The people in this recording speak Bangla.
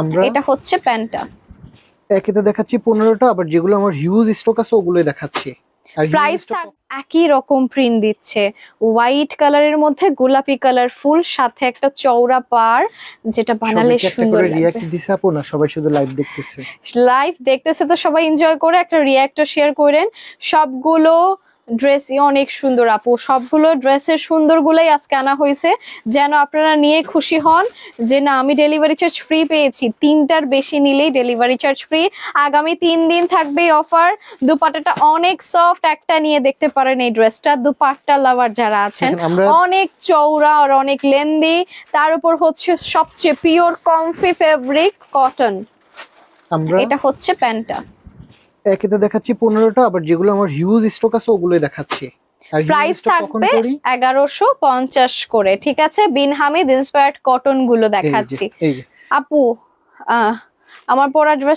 আমরা এটা হচ্ছে প্যান্টটা। একেতে দেখাচ্ছি পনেরোটা আবার যেগুলো আমার হিউজ স্টক আছে ওগুলোই দেখাচ্ছি। প্রাইস একই রকম প্রিন্ট দিচ্ছে। হোয়াইট কালারের মধ্যে গোলাপি কালার ফুল সাথে একটা চওড়া পার যেটা বানালে সুন্দর করে রিয়াক্ট দিছে আপু না সবাই শুধু লাইভ দেখতেছে। লাইভ দেখতেছে তো সবাই এনজয় করে একটা রিয়াক্টর শেয়ার করেন। সবগুলো ড্রেসই অনেক সুন্দর আপু। সবগুলো ড্রেসের সুন্দর গুলাই আজকে আনা হয়েছে। যেন আপনারা নিয়ে খুশি হন যে না আমি ডেলিভারি চার্জ ফ্রি পেয়েছি। তিনটার বেশি নিলেই ডেলিভারি চার্জ ফ্রি আগামী তিন দিন থাকবে অফার দুপাটাটা অনেক সফট একটা নিয়ে দেখতে পারেন এই ড্রেসটা দুপাট্টা লাভার যারা আছেন অনেক চওড়া আর অনেক লেন্দি তার উপর হচ্ছে সবচেয়ে পিওর কমফি ফেব্রিক কটন এটা হচ্ছে প্যান্টটা। একেতে দেখাচ্ছি পনেরোটা আবার যেগুলো আমার হিউজ স্টক আছে ওগুলোই দেখাচ্ছি। প্রাইস থাকবে? এগারোশো পঞ্চাশ করে ঠিক আছে? বিন হামিদ ইন্সপায়ার্ড কটনগুলো দেখাচ্ছি। আপু আমার পরা ড্রেস